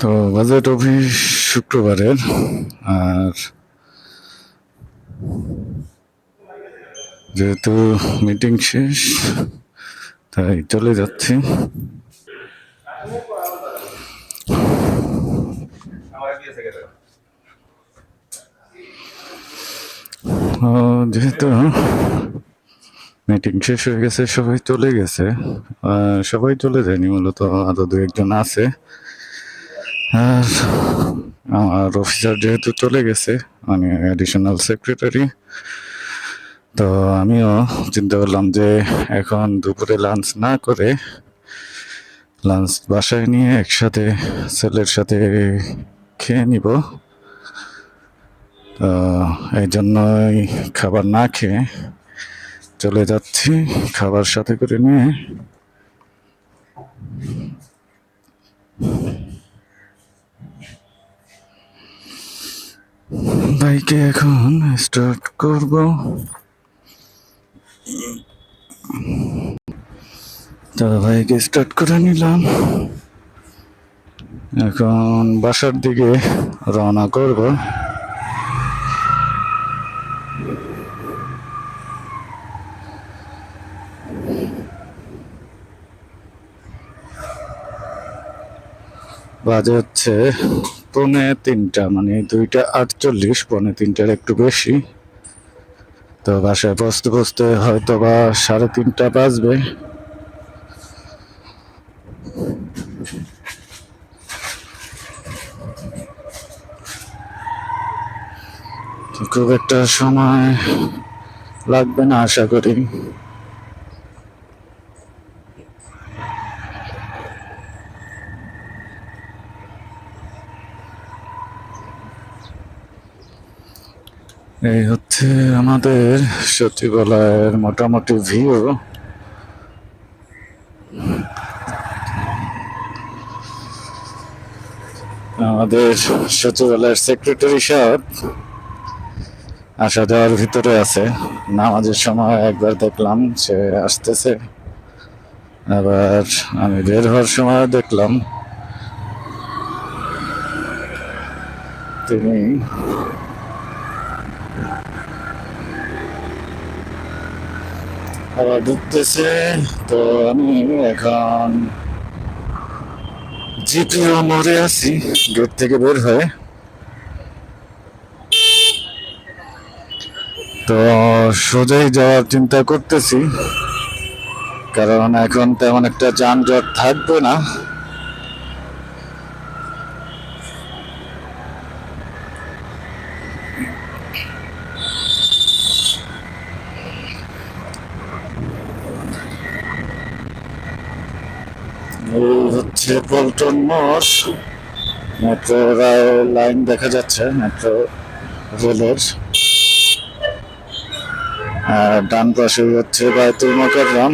তো budget office শুক্রবারের আর যেহেতু মিটিং শেষ, তাই চলে যাচ্ছি। যেহেতু মিটিং শেষ হয়ে গেছে, সবাই চলে গেছে। সবাই চলে যায়নি, মূলত আরও দু একজন আছে। আর আমার অফিসার যেহেতু চলে গেছে, আমি অ্যাডিশনাল সেক্রেটারি তো আমিও চিন্তা করলাম যে এখন দুপুরে লাঞ্চ না করে লাঞ্চ বাসায় নিয়ে একসাথে ছেলের সাথে খেয়ে নিব। এই জন্যই খাবার না খেয়ে চলে যাচ্ছি, খাবার সাথে করে নিয়ে। বাইকে এখন স্টার্ট করব। তো বাইকে স্টার্ট করে নিলাম। এখন বাসার দিকে রওনা করব। বাজে হচ্ছে পৌনে তিনটা মানে দুইটা আটচল্লিশ, পৌনে তিনটার একটু বেশি। তো বাসায় বসতে বসতে হয়তো বা সাড়ে তিনটা বাজবে। খুব একটা সময় লাগবে না, আশা করি। এই হচ্ছে আমাদের সচিবালয়ের মোটামুটি ভিউ আমাদের সচিবালয়ের সেক্রেটারি সাহেব আসা যাওয়ার ভিতরে আছে। নামাজের সময় একবার দেখলাম সে আসতেছে। আবার আমি বের হওয়ার সময় দেখলাম। তিনি আবার ঢুকতেছে তো আমি এখন জিপিও মোড়ে আছি গেট থেকে বের হয়ে। তো সোজাই যাওয়ার চিন্তা করতেছি, কারণ এখন তেমন একটা যানজট থাকবে না এই হচ্ছে পল্টন মোড়। মেট্রো লাইন দেখা যাচ্ছে মেট্রো রেলের। আর ডান পাশে হচ্ছে বায়তুল মোকাররম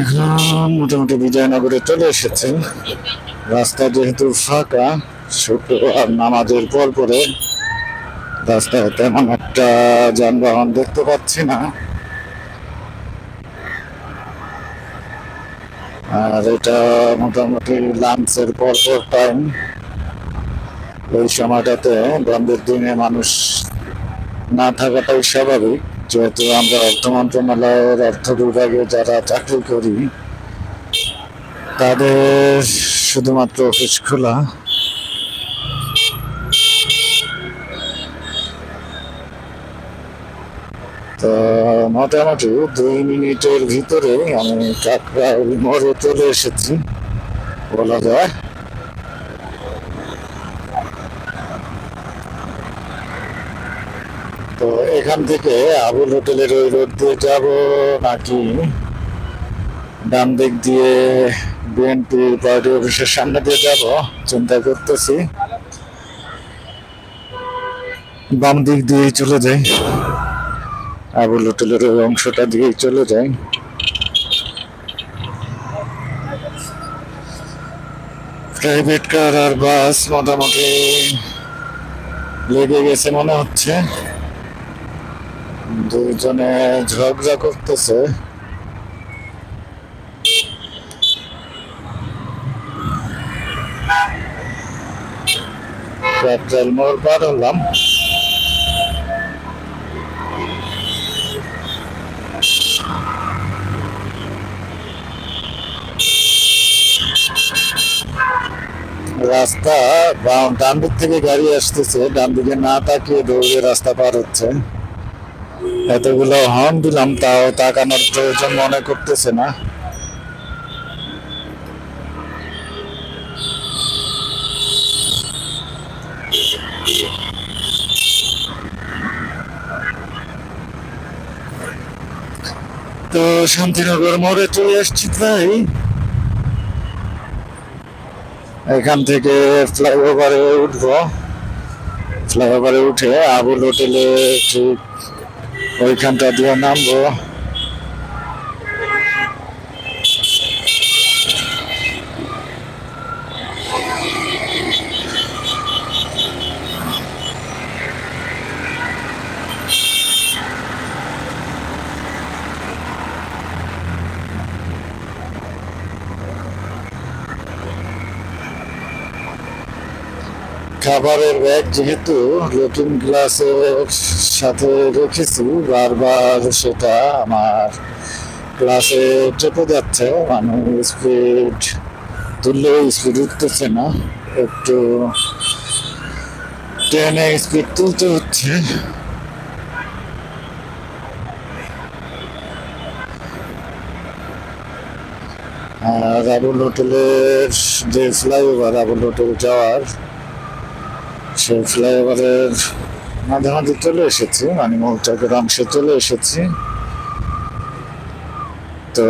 এখন মোটামুটি বিজয়নগরে চলে এসেছে। রাস্তা যেহেতু ফাঁকা, ছোট আর নামাজের পর পরে রাস্তায় তেমন একটা যানবাহন দেখতে পাচ্ছি না। আর এটা মোটামুটি লাঞ্চের পর পর টাইম ওই সময়টাতে বন্ধের দিনে মানুষ না থাকাটাই স্বাভাবিক। যেহেতু আমরা অর্থ মন্ত্রণালয়ের অর্থ বিভাগে যারা চাকরি করি, তাদের শুধুমাত্র অফিস খোলা। তো মোটামুটি দুই মিনিটের ভিতরে আমি কাকরাইল মোড়ে চলে এসেছি, বলা যায়। তো এখান থেকে আবুল হোটেলের ওই রোড দিয়ে যাব নাকি ডান দিক দিয়ে বিএনপি পার্টি অফিসের সামনে দিয়ে যাব, চিন্তা করতেছি। বাম দিক দিয়ে চলে যাই। আবুল হোটেলের ওই অংশটা দিয়েই চলে যাই। প্রাইভেট কার আর বাস মোটামুটি লেগে গেছে মনে হচ্ছে। দুজনে ঝগড়া করতেছে। ক্যাপিটাল মোড় পার হলাম। রাস্তা ডান দিক থেকে গাড়ি আসতেছে। ডান দিকে না তাকিয়ে দৌড়ে রাস্তা পার হচ্ছে। এতগুলো হর্ন দিলাম তাও তাকানোর প্রয়োজন মনে করতেছে না। তো শান্তিনগর মোড়ে চলে আসছি তাই এখান থেকে ফ্লাইওভারে উঠবো। ফ্লাইওভারে উঠে আবুল হোটেলে ঠিক ওইখানটা দিয়ে নামবো খাবারের ব্যাগ যেহেতু লুকিং গ্লাসের সাথে রেখেছি, বারবার সেটা আমার ক্লাসে চেপে যাচ্ছে। মানে স্পিড তুললেও স্পিড উঠতেছে না। একটু ট্রেনে স্পিড তুলতে হচ্ছে। আর আবুল হোটেলের যে ফ্লাইওভার আবুল হোটেল যাওয়ার সেই ফ্লাইওভারের মাঝামাঝি চলে এসেছি মানে মৌচাকের অংশে চলে এসেছি। তো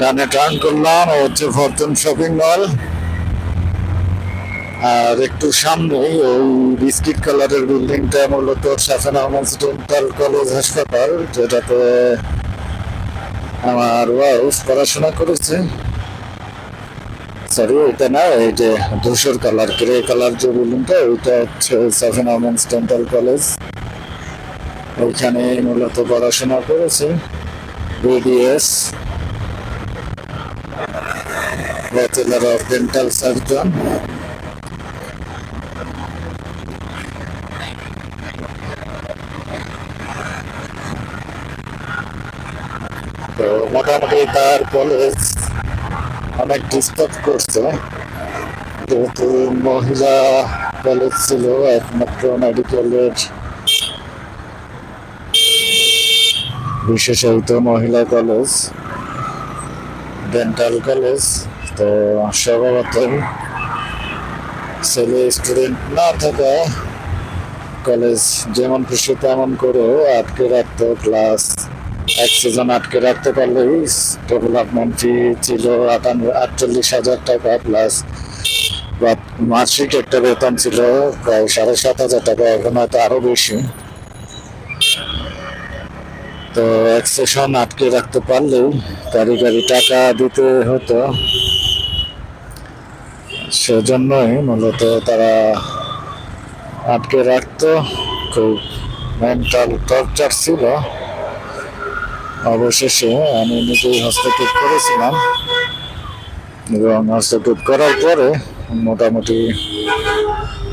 ডানে টার্ন করলাম হচ্ছে ফরচুন শপিং মল আর একটু সামনে ওই বিস্কিট কালারের বিল্ডিংটা মূলত সাফেন আহমদ কলেজ হাসপাতাল, যেটাতে আমার ওয়াইফ পড়াশোনা করেছে। সরি ওইটা না, এই যে ধূসর কালার গ্রে কালার যে বিল্ডিংটা ওইটা হচ্ছে সাফেন আহমদ ডেন্টাল কলেজ ওইখানে মূলত পড়াশোনা করেছে BDS bachelor of dental surgeon তো মোটামুটি তার কলেজ অনেক ডিস্টার্ব করছে যেহেতু মহিলা কলেজ ছিল, একমাত্র মেডিকেলের বিশেষায়িত মহিলা কলেজ ডেন্টাল কলেজ তো স্বভাবত ছেলে স্টুডেন্ট না থাকা কলেজ যেমন খুশি তেমন করে আটকে রাখতো ক্লাস এক সিজন আটকে রাখতে পারলেই ডেভেলপমেন্ট ফি ছিল আটান্ন, আটচল্লিশ হাজার টাকা প্লাস মাসিক একটা বেতন ছিল প্রায় সাড়ে সাত হাজার টাকা, এখন হয়তো আরও বেশি। তো এক সেশন আটকে রাখতে পারলেও কারিগরি টাকা দিতে হতো। সেজন্যই মূলত তারা আটকে রাখতো। খুব মেন্টাল টর্চার ছিল। অবশেষে আমি নিজেই হস্তক্ষেপ করেছিলাম। এবং হস্তক্ষেপ করার পরে মোটামুটি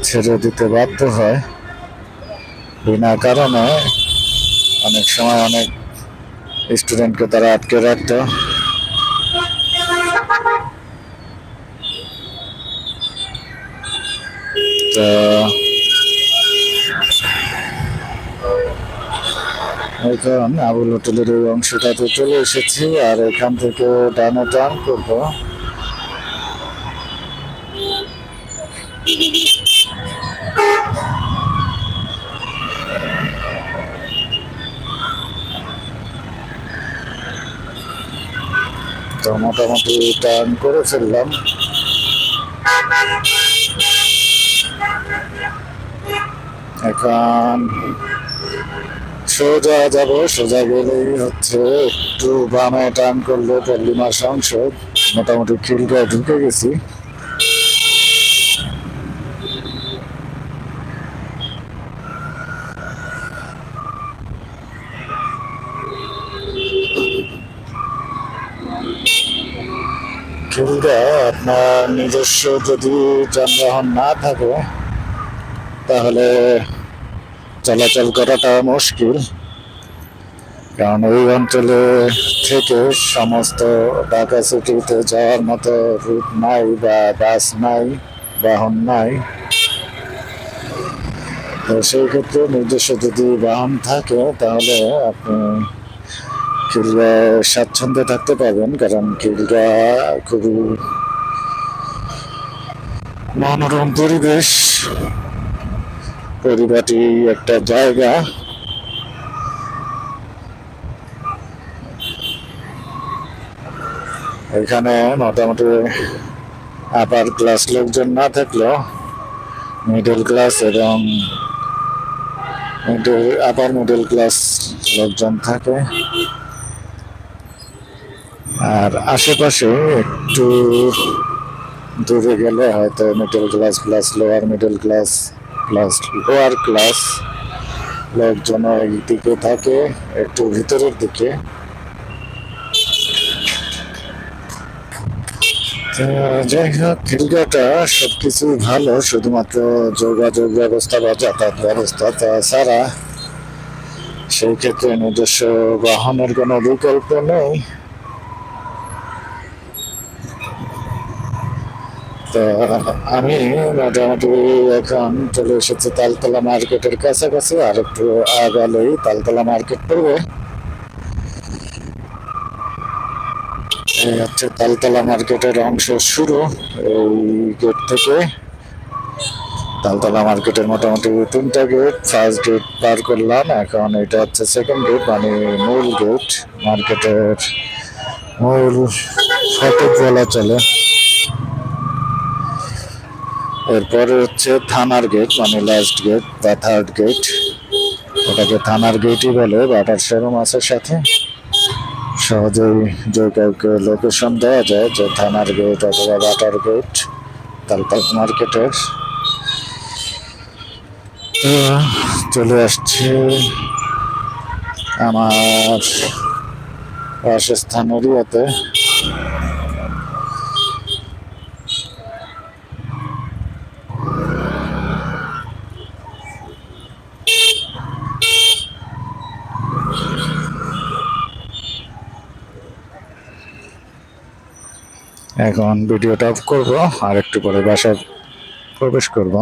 ছেড়ে দিতে বাধ্য হয়। বিনা কারণে অনেক সময় অনেক স্টুডেন্টকে তারা আটকে রাখতো। তো এখন আবুল হোটেলের ওই অংশটাতে চলে এসেছি আর এখান থেকে ডানে টার্ন করব। তো মোটামুটি টার্ন করে ফেললাম। এখন সোজা যাব, সোজা গেলেই হচ্ছে একটু বামে টান করলে পল্লিমা সংসদ। মোটামুটি খিলগায় ঢুকে গেছি। আপনার নিজস্ব যদি যানবাহন না থাকে, তাহলে চলাচল করাটা মুশকিল, কারণ ওই অঞ্চলে থেকে সমস্ত ঢাকা সিটিতে যাওয়ার মতো রুট নাই বা বাস নাই, বাহন নাই। তো সেই ক্ষেত্রে নিজস্ব যদি বাহন থাকে, তাহলে আপনি কিলগা স্বাচ্ছন্দ্যে থাকতে পারবেন, কারণ কিলগা খুবই মনোরম পরিবেশ। পরিপাটি একটা জায়গা। এখানে মোটামুটি আপার ক্লাস লোকজন না থাকলেও মিডল ক্লাস এবং আপার মিডল ক্লাস লোকজন থাকে। আর আশেপাশে একটু দূরে গেলে হয়তো middle class plus lower middle class plus lower class, লোকজন এই দিকে থাকে, একটু ভিতরের দিকে। যাই হোক খিলগাটা সবকিছু ভালো, শুধুমাত্র যোগাযোগ ব্যবস্থা বা যাতায়াত ব্যবস্থা। তাছাড়া সেই ক্ষেত্রে নিজস্ব বাহনের কোনো বিকল্প নেই। তো আমি মোটামুটি এখন চলে এসেছি তালতলা মার্কেটের কাছাকাছি আর একটু আগালেই তালতলা মার্কেট পড়বে। এই হচ্ছে তালতলা মার্কেটের অংশ শুরু, এই গেট থেকে। তালতলা মার্কেটের মোটামুটি তিনটা গেট ফার্স্ট গেট পার করলাম, এখন এটা হচ্ছে সেকেন্ড গেট মানে মূল গেট মার্কেটের মূল ফটক বলা চলে। এরপরে হচ্ছে থানার গেট মানে লাস্ট গেট বা থার্ড গেট ওটাকে থানার গেটই বলে, বাটার শোরুম আছে সাথে। সহজেই যে কাউকে লোকেশন দেওয়া যায়, যে থানার গেট অথবা বাটার গেট তালপাক মার্কেটের তো চলে আসছে আমার বাসস্থান এরিয়াতে এখন ভিডিওটা অফ করব আর একটু পরে বাসায় প্রবেশ করব।